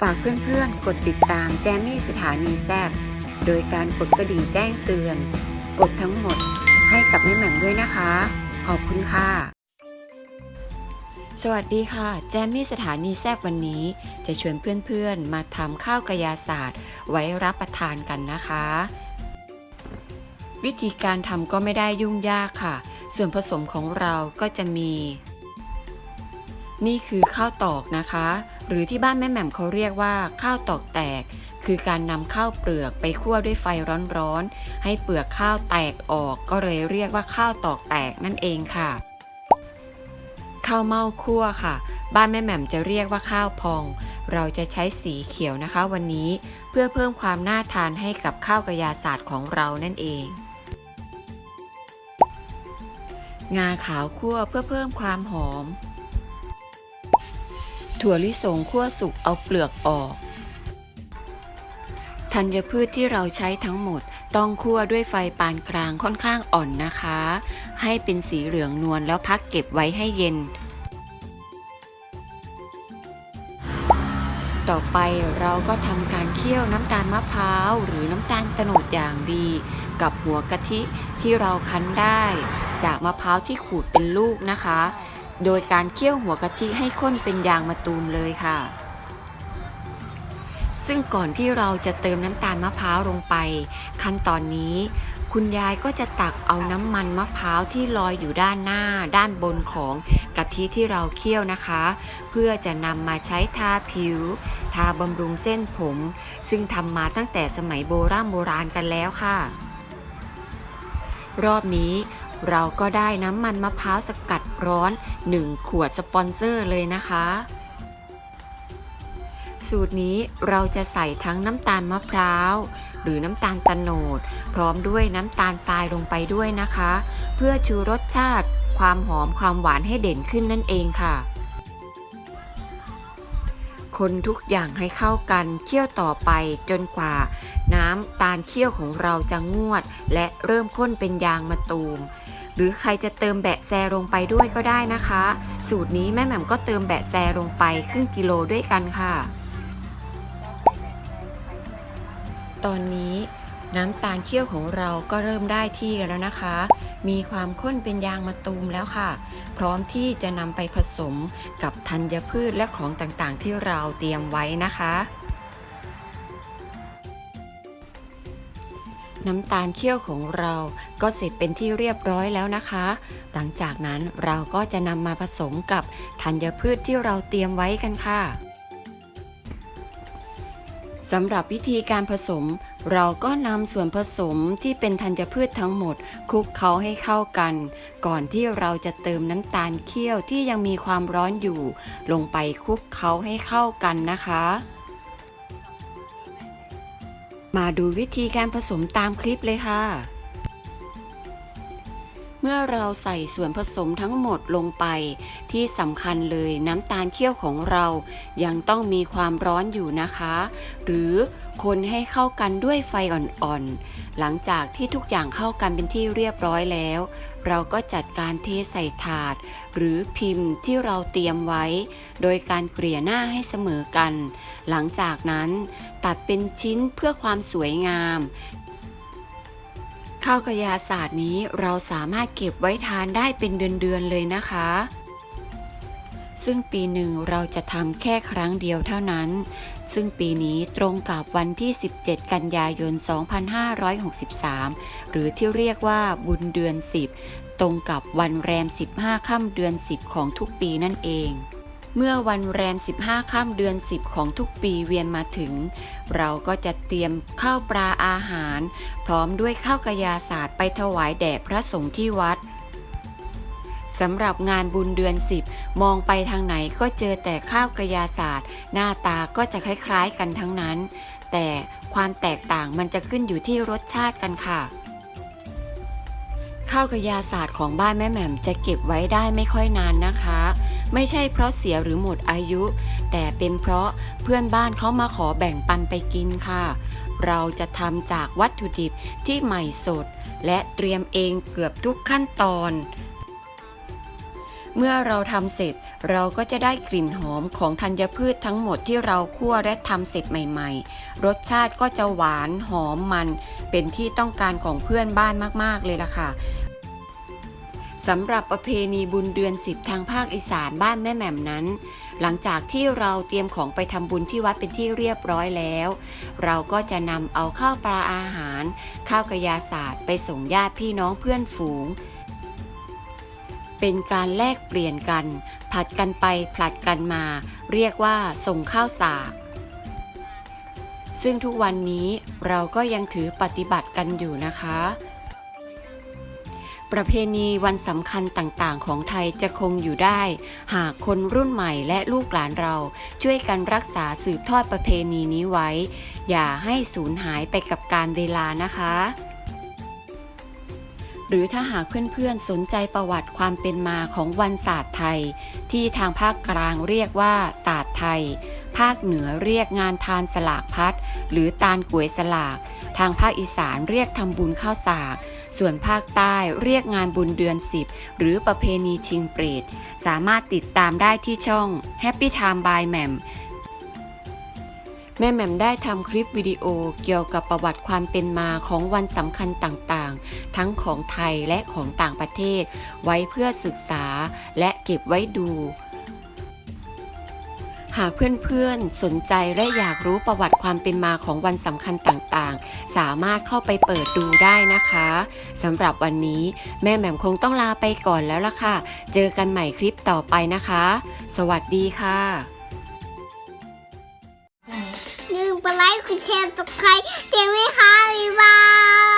ฝากเพื่อนๆ กดติดตามแจมมี่สถานีแซบโดยการกดกระดิ่งแจ้งเตือน กดทั้งหมดให้กับแม่แหม่มด้วยนะคะ ขอบคุณค่ะ สวัสดีค่ะ แจมมี่สถานีแซบวันนี้ จะชวนเพื่อนๆ มาทำข้าวกระยาศาสตร์ ไว้รับประทานกันนะคะ วิธีการทำก็ไม่ได้ยุ่งยากค่ะ ส่วนผสมของเราก็จะมี นี่คือข้าวตอกนะคะ หรือที่บ้านแม่แหม่มเขาเรียกว่าข้าวตอกแตก คือการนำข้าวเปลือกไปคั่วด้วยไฟร้อนๆ ให้เปลือกข้าวแตกออกก็เลยเรียกว่าข้าวตอกแตกนั่นเองค่ะข้าวเม่าคั่วค่ะ บ้านแม่แหม่มจะเรียกว่าข้าวพอง เราจะใช้สีเขียวนะคะวันนี้ เพื่อเพิ่มความน่าทานให้กับข้าวกระยาศาสตร์ของเรานั่นเอง งาขาวคั่วเพื่อเพิ่มความหอม ถั่วลิสงคั่วสุกเอาเปลือกออก ธัญพืชที่เราใช้ทั้งหมดต้องคั่วด้วยไฟปานกลางค่อนข้างอ่อนนะคะ ให้เป็นสีเหลืองนวลแล้วพักเก็บไว้ให้เย็น ต่อไปเราก็ทำการเคี่ยวน้ำตาลมะพร้าวหรือน้ำตาลตะโนดอย่างดี กับหัวกะทิที่เราคั้นได้ จากมะพร้าวที่ขูดเป็นลูกนะคะ โดยการเคี่ยวหัวกะทิให้ข้นเป็นยางมะตูมเลยค่ะ ซึ่งก่อนที่เราจะเติมน้ำตาลมะพร้าวลงไป ขั้นตอนนี้ คุณยายก็จะตักเอาน้ำมันมะพร้าวที่ลอยอยู่ด้านหน้า ด้านบนของกะทิที่เราเคี่ยวนะคะ เพื่อจะนำมาใช้ทาผิว ทาบำรุงเส้นผม ซึ่งทำมาตั้งแต่สมัยโบราณโบราณกันแล้วค่ะ รอบนี้ เราก็ได้น้ำมันมะพร้าวสกัดร้อน 1 ขวดสปอนเซอร์เลยนะคะ สูตรนี้เราจะใส่ทั้งน้ำตาลมะพร้าว หรือน้ำตาลตะโนด พร้อมด้วยน้ำตาลทรายลงไปด้วยนะคะ เพื่อชูรสชาติ ความหอมความหวานให้เด่นขึ้นนั่นเองค่ะ คนทุกอย่างให้เข้ากันเคี่ยวต่อไปจนกว่าน้ำตาลเคี่ยวของเราจะงวด และเริ่มข้นเป็นยางมะตูม หรือใครจะเติมแบะแซลงไปด้วยก็ได้นะคะ สูตรนี้แม่แหม่มก็เติมแบะแซลงไปครึ่งกิโลด้วยกันค่ะ ตอนนี้น้ำตาลเคี่ยวของเราก็เริ่มได้ที่แล้วนะคะ มีความข้นเป็นยางมะตูมแล้วค่ะ พร้อมที่จะนำไปผสมกับธัญพืชและของต่างๆ ที่เราเตรียมไว้นะคะ น้ำตาลเคี่ยวของเราก็เสร็จเป็นที่เรียบร้อยแล้วนะคะ หลังจากนั้นเราก็จะนำมาผสมกับธัญพืชที่เราเตรียมไว้กันค่ะสำหรับวิธีการผสม เราก็นำส่วนผสมที่เป็นธัญพืชทั้งหมดคลุกเคล้าให้เข้ากัน ก่อนที่เราจะเติมน้ำตาลเคี่ยวที่ยังมีความร้อนอยู่ ลงไปคลุกเคล้าให้เข้ากันนะคะ มาดูวิธีการผสมตามคลิปเลยค่ะ เมื่อเราใส่ส่วนผสมทั้งหมดลงไป ที่สำคัญเลยน้ำตาลเคี่ยวของเรา ยังต้องมีความร้อนอยู่นะคะ หรือ คนให้เข้ากันด้วยไฟอ่อนๆ หลังจากที่ทุกอย่างเข้ากันเป็นที่เรียบร้อยแล้ว เราก็จัดการเทใส่ถาด หรือพิมพ์ที่เราเตรียมไว้ โดยการเกลี่ยหน้าให้เสมอกัน หลังจากนั้นตัดเป็นชิ้นเพื่อความสวยงาม ข้าวกระยาศาสตร์นี้เราสามารถเก็บไว้ทานได้เป็นเดือนๆเลยนะคะ ซึ่งปีหนึ่งเราจะทำแค่ครั้งเดียวเท่านั้น ซึ่งปีนี้ตรงกับวันที่ 17 กันยายน 2563 หรือที่เรียกว่าบุญเดือน 10 ตรงกับวันแรม 15 ค่ำเดือน 10 ของทุกปีนั่นเองเมื่อวันแรม 15ค่ำเดือน 10 ของทุกปีเวียนมาถึง เราก็จะเตรียมข้าวปลาอาหาร พร้อมด้วยข้าวกระยาศาสตร์ไปถวายแด่พระสงฆ์ที่วัด สำหรับงานบุญเดือน 10 มองไปทางไหนก็เจอแต่ข้าวกระยาศาสตร์ หน้าตาก็จะคล้าย ๆ กันทั้งนั้น แต่ความแตกต่างมันจะขึ้นอยู่ที่รสชาติกันค่ะข้าวกระยาศาสตร์ของบ้านแม่แหม่มจะเก็บไว้ได้ไม่ค่อยนานนะคะ ไม่ใช่เพราะเสียหรือหมดอายุ แต่เป็นเพราะเพื่อนบ้านเขามาขอแบ่งปันไปกินค่ะ เราจะทำจากวัตถุดิบที่ใหม่สด และเตรียมเองเกือบทุกขั้นตอน เมื่อเราทำเสร็จ เราก็จะได้กลิ่นหอมของธัญพืชทั้งหมดที่เราคั่วและทำเสร็จใหม่ๆ รสชาติก็จะหวานหอมมัน เป็นที่ต้องการของเพื่อนบ้านมากๆเลยล่ะค่ะสำหรับประเพณีบุญเดือนสิบทางภาคอีสานบ้านแม่แหม่มนั้น หลังจากที่เราเตรียมของไปทำบุญที่วัดเป็นที่เรียบร้อยแล้ว เราก็จะนำเอาข้าวปลาอาหาร ข้าวกระยาศาสตร์ไปส่งญาติพี่น้องเพื่อนฝูง เป็นการแลกเปลี่ยนกัน ผลัดกันไปผลัดกันมา เรียกว่าส่งข้าวสาก ซึ่งทุกวันนี้เราก็ยังถือปฏิบัติกันอยู่นะคะ ประเพณีวันสำคัญต่างๆ ของไทยจะคงอยู่ได้ หากคนรุ่นใหม่และลูกหลานเราช่วยกันรักษาสืบทอดประเพณีนี้ไว้ อย่าให้สูญหายไปกับการเวลานะคะ หรือถ้าหากเพื่อนๆสนใจประวัติความเป็นมาของวันศาสตร์ไทย ที่ทางภาคกลางเรียกว่าศาสตร์ไทย ภาคเหนือเรียกงานทานสลากพัดหรือตาลกวยสลาก ทางภาคอีสานเรียกทำบุญข้าวสาก ส่วนภาคใต้เรียกงานบุญเดือน10หรือประเพณีชิงเปรต สามารถติดตามได้ที่ช่อง Happy Time by แหม่ม แม่แหม่มได้ทำคลิปวิดีโอเกี่ยวกับประวัติความเป็นมาของวันสำคัญต่างๆ ทั้งของไทยและของต่างประเทศ ไว้เพื่อศึกษาและเก็บไว้ดู หากเพื่อนๆ สนใจและอยากรู้ประวัติความเป็นมาของวันสำคัญต่างๆ สามารถเข้าไปเปิดดูได้นะคะสำหรับวันนี้แม่แหม่มคงต้องลาไปก่อนแล้วล่ะค่ะ เจอกันใหม่คลิปต่อไปนะคะ สวัสดีค่ะ กดไลค์กดแชร์ตกใครเจ๊ไหมคะบ๊ายบาย